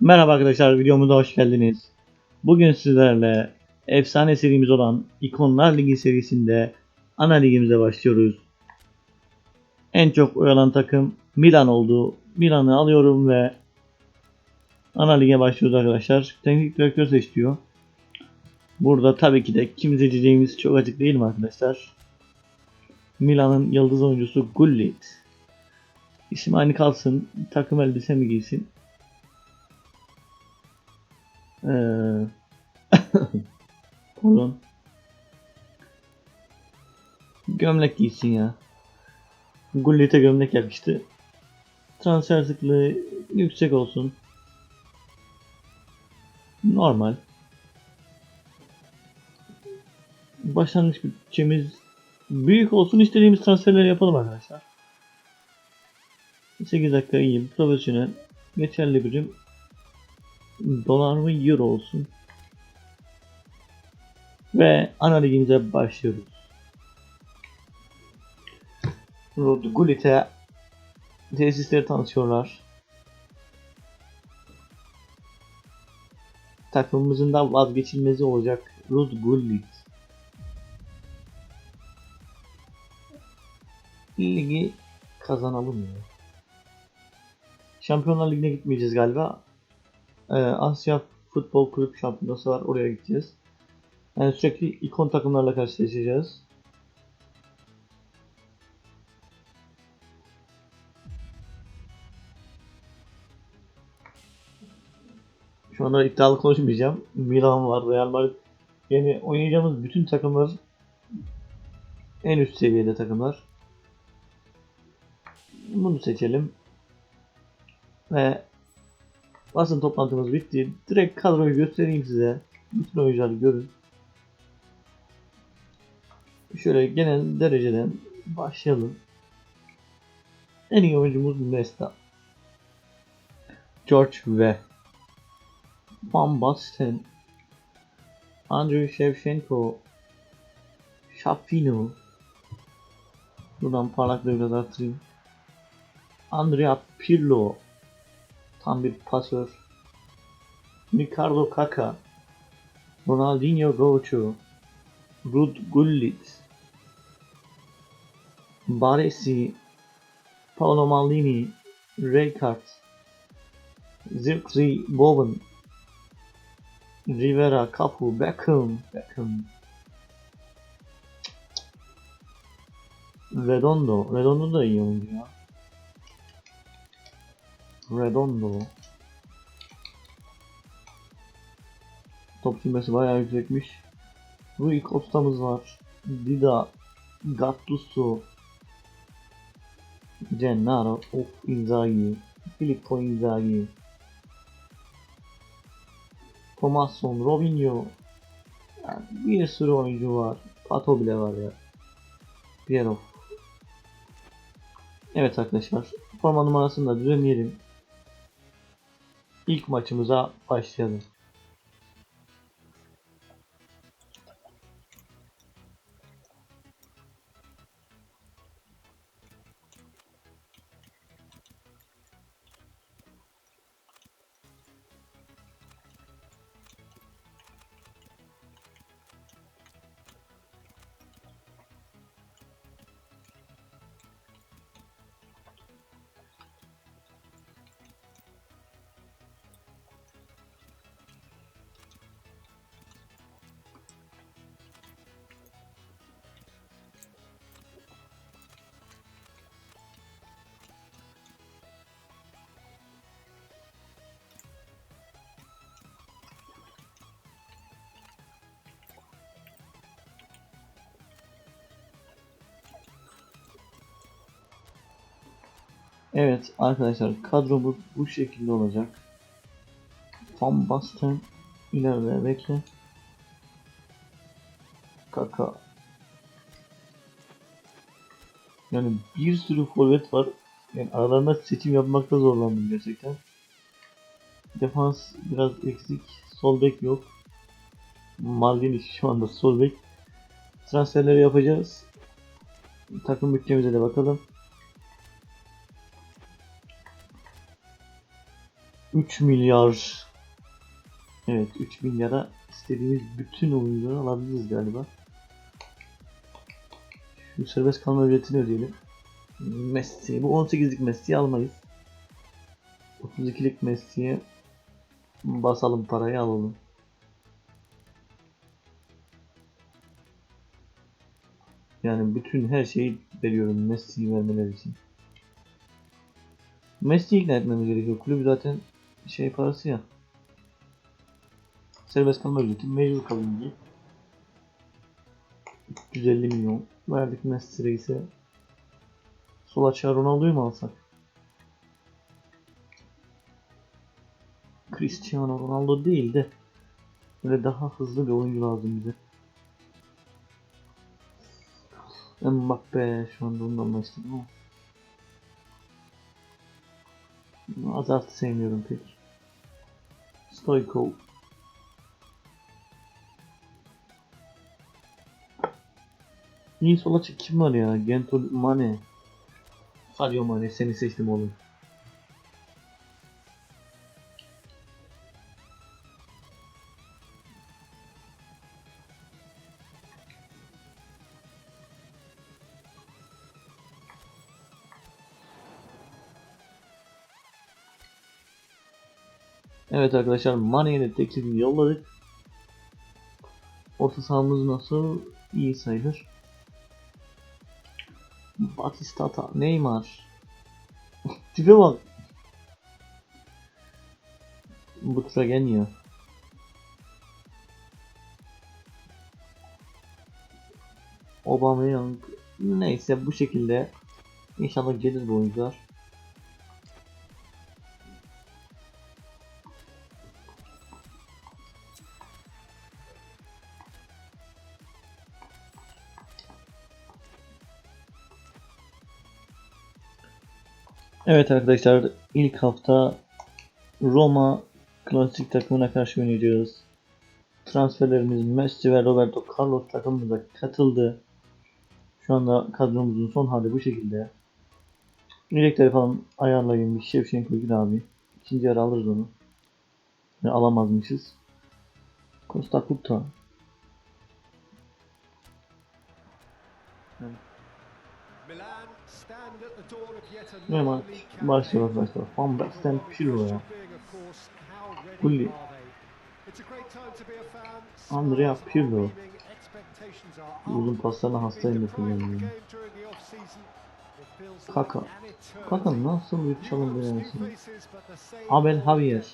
Merhaba arkadaşlar videomuza hoş geldiniz. Bugün sizlerle efsane serimiz olan İkonlar Ligi serisinde ana ligimize başlıyoruz. En çok oyalan takım Milan oldu. Milan'ı alıyorum ve ana lige başlıyoruz arkadaşlar. Teknik direktör seçiyor. Burada tabii ki de kim seçeceğimiz çok açık değil mi arkadaşlar? Milan'ın yıldız oyuncusu Gullit. İsim aynı kalsın. Takım elbise mi giysin? Ee, Pardon. Gömlek giysin ya. Gullit'e gömlek yakıştı. Transfer sıklığı yüksek olsun. Normal. Başlangıç bütçemiz büyük olsun istediğimiz transferleri yapalım arkadaşlar. 8 dakika iyi. Profesyonel. Geçerli birim. Dolar mı euro olsun. Ve ana ligimize başlıyoruz. Rod Gullit'e tesisleri tanıtıyorlar. Takımımızın da vazgeçilmezi olacak Rod Gullit. Ligi kazanalım ya. Şampiyonlar Ligi'ne gitmeyeceğiz galiba. Ee, Asya Futbol Kulüp Şampiyonası var. Oraya gideceğiz. Yani sürekli ikon takımlarla karşılaşacağız. Şu anda iddialı konuşmayacağım. Milan var, Real Madrid. Yani oynayacağımız bütün takımlar en üst seviyede takımlar. Bunu seçelim. Ve basın toplantımız bitti. Direkt kadroyu göstereyim size. Bütün oyuncuları görün. Şöyle genel dereceden başlayalım. En iyi oyuncumuz Nesta. George ve Van Basten, Andrei Shevchenko, Shapino. Buradan parlaklığı biraz artırayım. Andrea Pirlo. Tam bir pasör. Ricardo Kaka. Ronaldinho Gaucho. Rud Gullit. Baresi. Paolo Maldini. Rijkaard. Zirkzee Bowen. Rivera, Cafu, Beckham, Beckham. Redondo. Redondo da iyi oyuncu ya. Redondo. Top sürmesi bayağı yüksekmiş. Rui Costa'mız var. Dida, Gattuso, Gennaro, of Inzaghi, Filippo Inzaghi, Tomasson, Robinho. Yani bir sürü oyuncu var. Pato bile var ya. Pierrot. Evet arkadaşlar. Forma numarasını da düzenleyelim. İlk maçımıza başlayalım. Evet arkadaşlar kadromuz bu şekilde olacak. Van Basten ileride bekle. Kaka. Yani bir sürü forvet var. Yani aralarında seçim yapmakta zorlandım gerçekten. Defans biraz eksik. Sol bek yok. Maldini şu anda sol bek. Transferleri yapacağız. Takım bütçemize de bakalım. 3 milyar. Evet 3 milyara istediğimiz bütün oyuncuları alabiliriz galiba. Şu serbest kalma ücretini ödeyelim. Messi. Bu 18'lik Messi'yi almayız. 32'lik Messi'ye basalım parayı alalım. Yani bütün her şeyi veriyorum Messi'yi vermeleri için. Messi'yi ikna etmemiz gerekiyor. Kulüp zaten şey parası ya. Serbest kalma ücreti mecbur kalın diye. 350 milyon verdik Messi reise. Sol açığa Ronaldo'yu mu alsak? Cristiano Ronaldo değil de böyle daha hızlı bir oyuncu lazım bize. Mbappe şu anda ondan başladım ama Hazard'ı sevmiyorum pek. Stoikov İyi sol açık kim var ya? Gento Mane. Sadio Mane seni seçtim oğlum. Evet arkadaşlar Mane'ye teklifini yolladık. Orta sahamız nasıl? İyi sayılır. Batistata, Neymar. Tipe bak. Bu tura gelmiyor. Aubameyang. Neyse bu şekilde inşallah gelir bu oyuncular. Evet arkadaşlar ilk hafta Roma klasik takımına karşı oynayacağız. Transferlerimiz Messi ve Roberto Carlos takımımıza katıldı. Şu anda kadromuzun son hali bu şekilde. Yedekleri falan ayarlayın. Bir Şevşenko gir abi. İkinci yarı alırız onu. Ve alamazmışız. Costa Curta. Milan Ne maç? Başlıyor arkadaşlar. Van Basten Pirlo ya. Gulli. Andrea Pirlo. Uzun paslarına hastayım the da kullanıyorum. Kaka. Kaka nasıl bir çalım denemesi? Abel Javier.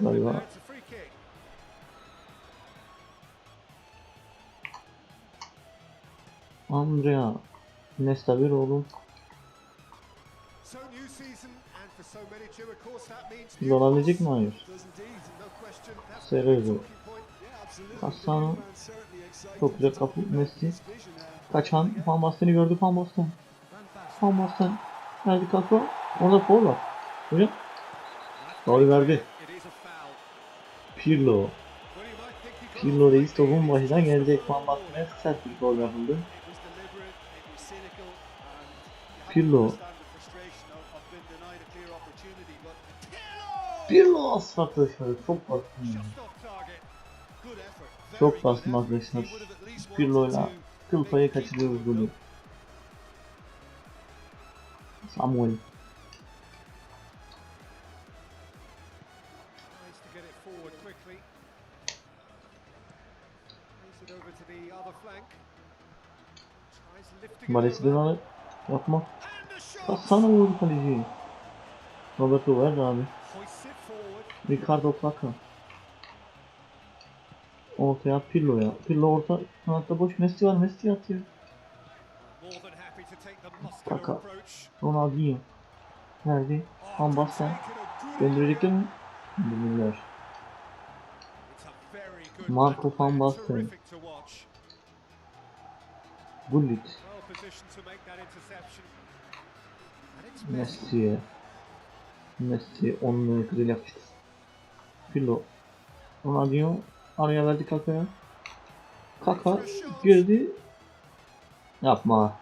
Galiba. Andrea. Nesta bir oğlum. Mi? goals. Hayır. Absolutely. Cassano. Çok güzel kapı Messi. Kaçan. Van Basten'i gördü Van Basten. Van Basten. Verdi kafa. Orada foul var. Hocam. Faul verdi. Pirlo. Pirlo reis topun it. başına gelecek Van Basten'e sert bir foul yapıldı. Pirlo! Pirlo asfaltı dışarı. Çok bastım ya. Just off target. Good effort. Very Çok bastım arkadaşlar. Pirlo'yla to kıl payı kaçırıyoruz go. golü. Samuel. Tries to get Bassana vurdu kaleci. Roberto ver abi. Ricardo Kaka. Ortaya Pirlo ya. Pirlo orta kanatta boş. Messi var. Messi atıyor. Approach. Ronaldinho. Oh, Van Basten. Gönderecekler mi? Gönderirler. Marco van Basten. Gullit. Well positioned to make that interception. And it's Messi. Messi'ye. Messi onun güzel yapıştı. Pirlo. Ronaldinho araya verdi Kaka'ya. Kaka girdi. Yapma.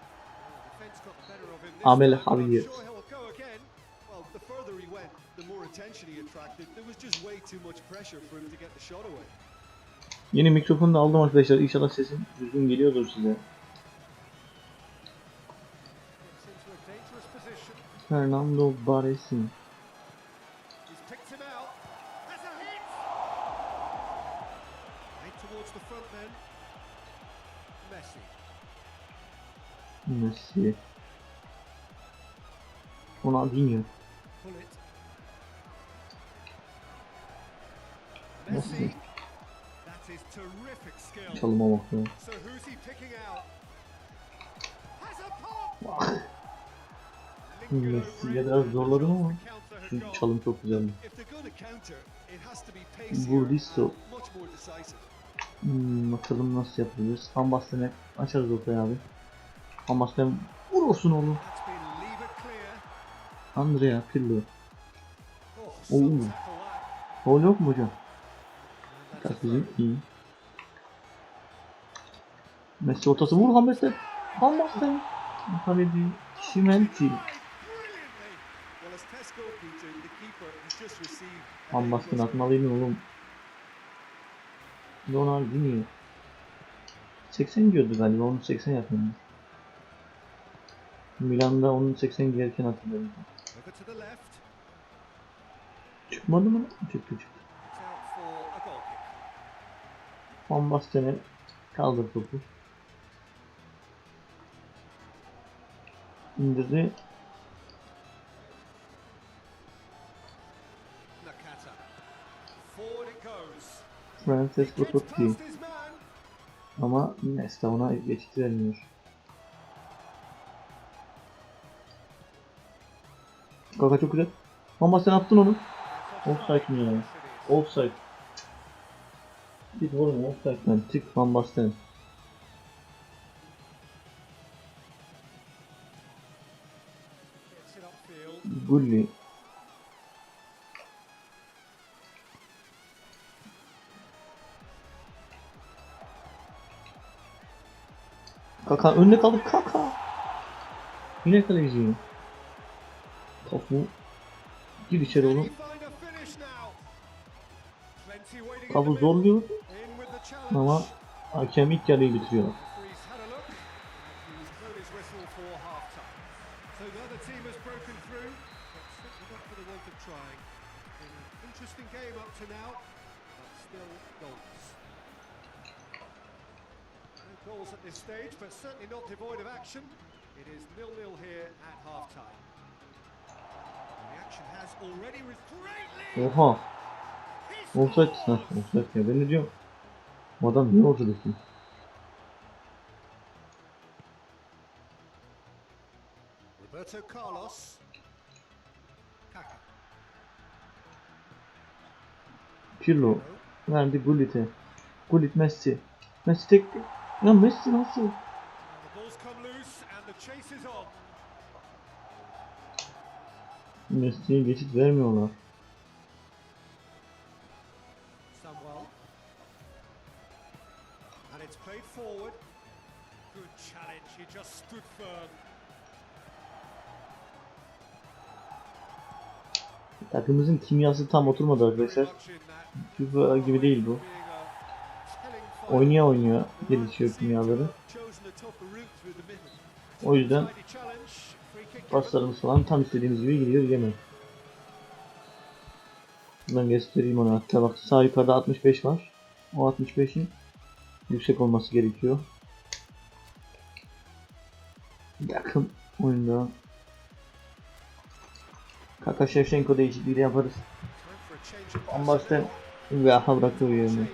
Shot away. Yeni mikrofonu da aldım arkadaşlar. İnşallah sesim düzgün geliyordur size. Front then. Messi. Ronaldinho. Messi. Çalıma bak Lingered Messi over ya it, biraz zorladım ama Çünkü çalım çok güzeldi. Burdisso. Hmm, bakalım nasıl. Van Basten'e açarız ortaya abi. Van Basten vurursun oğlum. Andrea Pirlo. Oo. Gol yok mu hocam? Takvizim iyi. Messi ortası vur. Van Basten. Kaleci Şimenti. Has just received a Van Basten headbutt. atmalıydın oğlum. Ronaldinho. 80 diyordu galiba. Onu 80 yapıyordu. Milan'da onun 80 giyerken hatırlıyorum. Çıkmadı mı? Çıktı çıktı. Van Basten'e kaldır topu. İndirdi. His man. Ama Nesta ona geçit vermiyor. Kaka çok güzel. Ama sen attın onu. Offside mi ya? Offside. Git oğlum offside'den çık Van Basten. Gulli. Kaka önüne kaldı Kaka. Yine kaleci. Topu gir içeri oğlum. Topu zorluyor ama hakem ilk yarıyı bitiriyor. Oha. Offside lan. Offside ya. Ben ne diyorum? Bu adam niye ortadaki? Roberto Carlos. Kaka. Pirlo verdi Gullit'e. Gullit Messi. Messi tekti. Ya Messi nasıl? Messi'ye geçit vermiyorlar. Takımımızın kimyası tam oturmadı arkadaşlar. FIFA gibi değil bu. Oynaya oynaya gelişiyor kimyaları. O yüzden Paslarımız falan tam istediğimiz gibi gidiyor yeme. Ben göstereyim onu hatta bak sağ yukarıda 65 var. O 65'in yüksek olması gerekiyor. Yakın oyunda. Kaka Shevchenko değişikliği de yaparız. Time for a change of Van Basten ve aha bırakıyor yerini.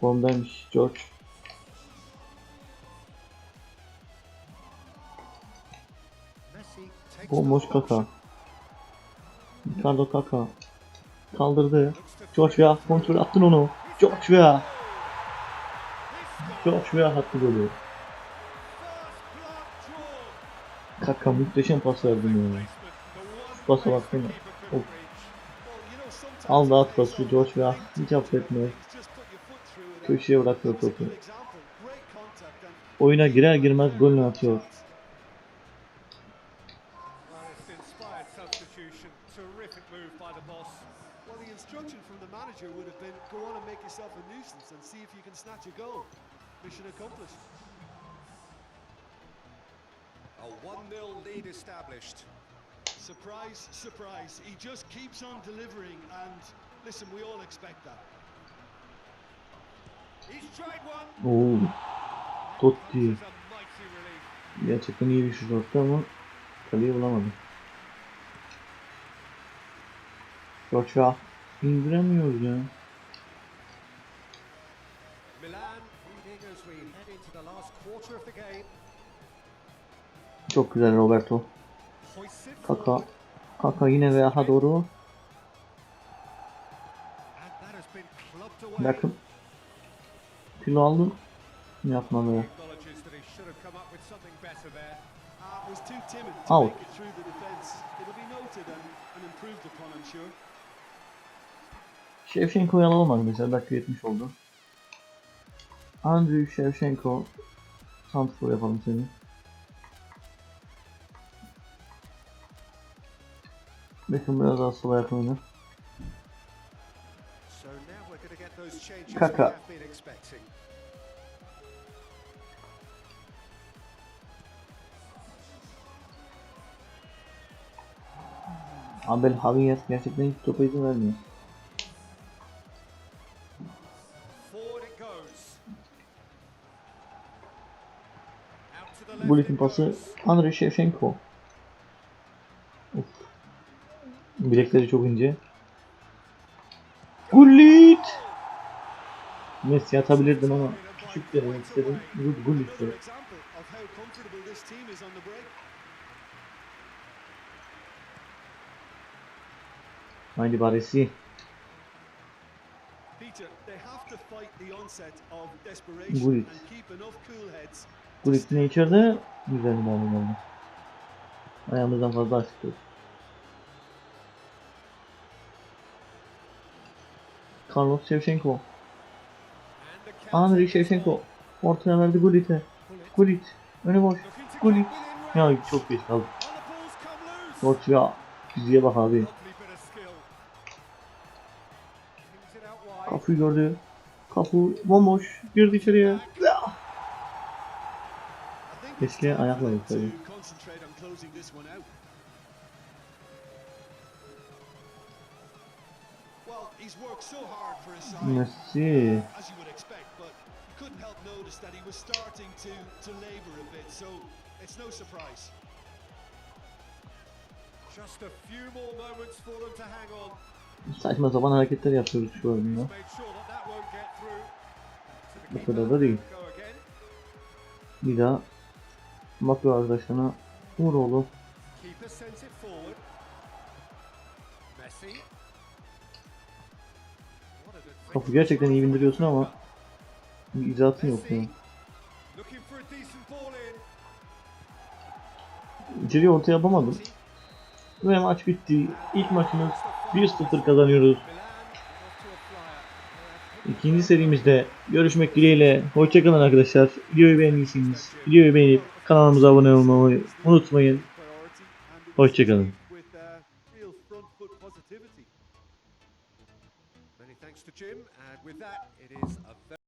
Formdaymış George. Bomboş the Kaka. Ricardo Kaka. Kaldırdı. George Weah kontrol attın onu. George Weah. George Weah attı golü. Kaka muhteşem pas verdi ya. Pasa baksana. Of. Aldı at pası George Weah. Hiç affetme. Köşeye bırakıyor topu. Oyuna girer girmez golünü atıyor. A goal. Mission accomplished. A 1-0 lead established. Surprise, surprise. He just keeps on delivering, and listen, we all expect that. He's tried one. Oo. Totti. Gerçekten iyi bir şut attı ama kaleyi bulamadı. Joshua indiremiyoruz ya. Çok güzel Roberto. Kaka. Kaka yine veya doğru. and that has been clubbed away. Bakın. Kilo aldım. Yapma to Out. Shevchenko'yu alalım mesela. Dakika 70 oldu. Andrew Shevchenko. Santrfor yapalım seni. Beckham biraz daha sol ayak oynar. So now we're going to get those changes Kaka. Abel Javier gerçekten hiç topa izin vermiyor. Gulit'in it pası. Andrei Shevchenko. Of. Bilekleri çok ince. Gullit! Messi atabilirdim ama küçük denemek istedim. Gul- Gullit Another de. example of how comfortable this team is on the break. Haydi Baresi. Gullit. Gullit yine içeride. Güzel müdahale oldu. Ayağımızdan fazla açtık. Carlos Shevchenko. And the counter Andrei is Shevchenko. Ortaya verdi Gullit'e. Gullit. Önü boş. Gullit. Ya çok geç kaldı. Koç ya. Fiziğe bak abi. Kapıyı gördü. Kapı bomboş. Girdi içeriye. Keşke ayakla them Messi. couldn't help notice that he was starting to, to labour a bit, so it's no surprise. Just a few more moments for them to hang on. Saçma sapan hareketler yapıyoruz şu oyunda. Bu kadar da değil. Bir daha bakıyor arkadaşlarına. Vur oğlum. Kapı gerçekten iyi bindiriyorsun ama bir icraatın yok ya. Messi. Looking for a decent ball in. İçeriye orta yapamadım. Ve maç bitti. İlk maçımız 1-0 kazanıyoruz. İkinci serimizde görüşmek dileğiyle. Hoşçakalın arkadaşlar. Videoyu beğendiyseniz videoyu beğenip kanalımıza abone olmayı unutmayın. Hoşçakalın.